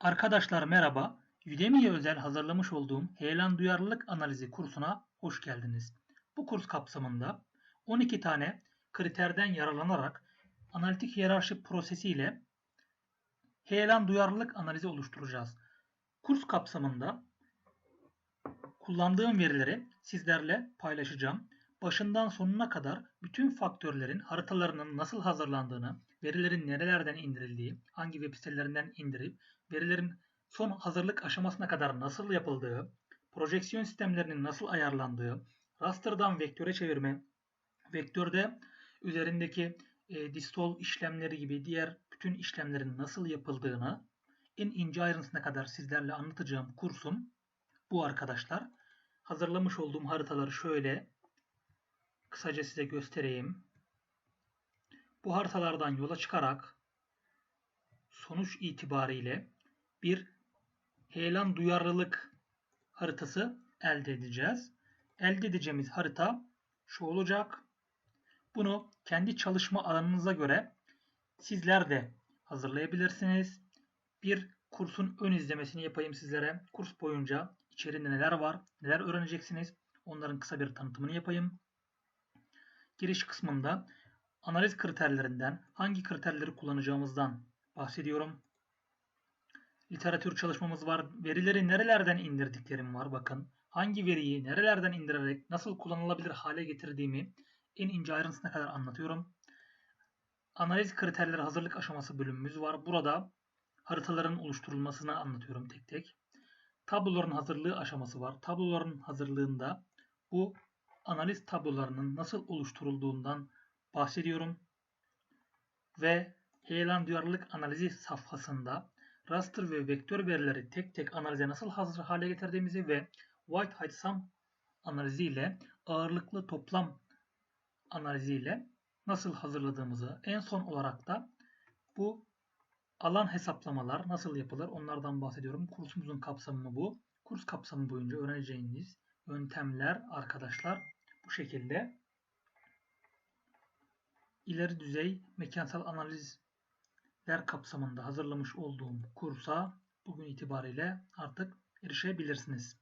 Arkadaşlar merhaba. Udemy'ye özel hazırlamış olduğum heyelan duyarlılık analizi kursuna hoş geldiniz. Bu kurs kapsamında 12 tane kriterden yararlanarak analitik hiyerarşi prosesiyle heyelan duyarlılık analizi oluşturacağız. Kurs kapsamında kullandığım verileri sizlerle paylaşacağım. Başından sonuna kadar bütün faktörlerin haritalarının nasıl hazırlandığını, verilerin nerelerden indirildiği, hangi web sitelerinden indirip verilerin son hazırlık aşamasına kadar nasıl yapıldığı, projeksiyon sistemlerinin nasıl ayarlandığı, raster'dan vektöre çevirme, vektörde üzerindeki e, distol işlemleri gibi diğer bütün işlemlerin nasıl yapıldığını en ince ayrıntısına kadar sizlerle anlatacağım kursum bu arkadaşlar. Hazırlamış olduğum haritaları şöyle kısaca size göstereyim. Bu haritalardan yola çıkarak sonuç itibariyle bir heyelan duyarlılık haritası elde edeceğiz. Elde edeceğimiz harita şu olacak. Bunu kendi çalışma alanınıza göre sizler de hazırlayabilirsiniz. Bir kursun ön izlemesini yapayım sizlere. Kurs boyunca içeride neler var, neler öğreneceksiniz. Onların kısa bir tanıtımını yapayım. Giriş kısmında analiz kriterlerinden hangi kriterleri kullanacağımızdan bahsediyorum. Literatür çalışmamız var. Verileri nerelerden indirdiklerim var bakın. Hangi veriyi nerelerden indirerek nasıl kullanılabilir hale getirdiğimi en ince ayrıntısına kadar anlatıyorum. Analiz kriterleri hazırlık aşaması bölümümüz var. Burada haritaların oluşturulmasını anlatıyorum tek tek. Tabloların hazırlığı aşaması var. Tabloların hazırlığında bu analiz tablolarının nasıl oluşturulduğundan bahsediyorum. Ve heyelan duyarlılık analizi safhasında raster ve vektör verileri tek tek analize nasıl hazır hale getirdiğimizi ve White-Height sum analizi ile ağırlıklı toplam analizi ile nasıl hazırladığımızı en son olarak da bu alan hesaplamalar nasıl yapılır onlardan bahsediyorum. Kursumuzun kapsamı bu. Kurs kapsamı boyunca öğreneceğiniz yöntemler arkadaşlar bu şekilde. İleri düzey mekansal analizler kapsamında hazırlamış olduğum kursa bugün itibariyle artık erişebilirsiniz.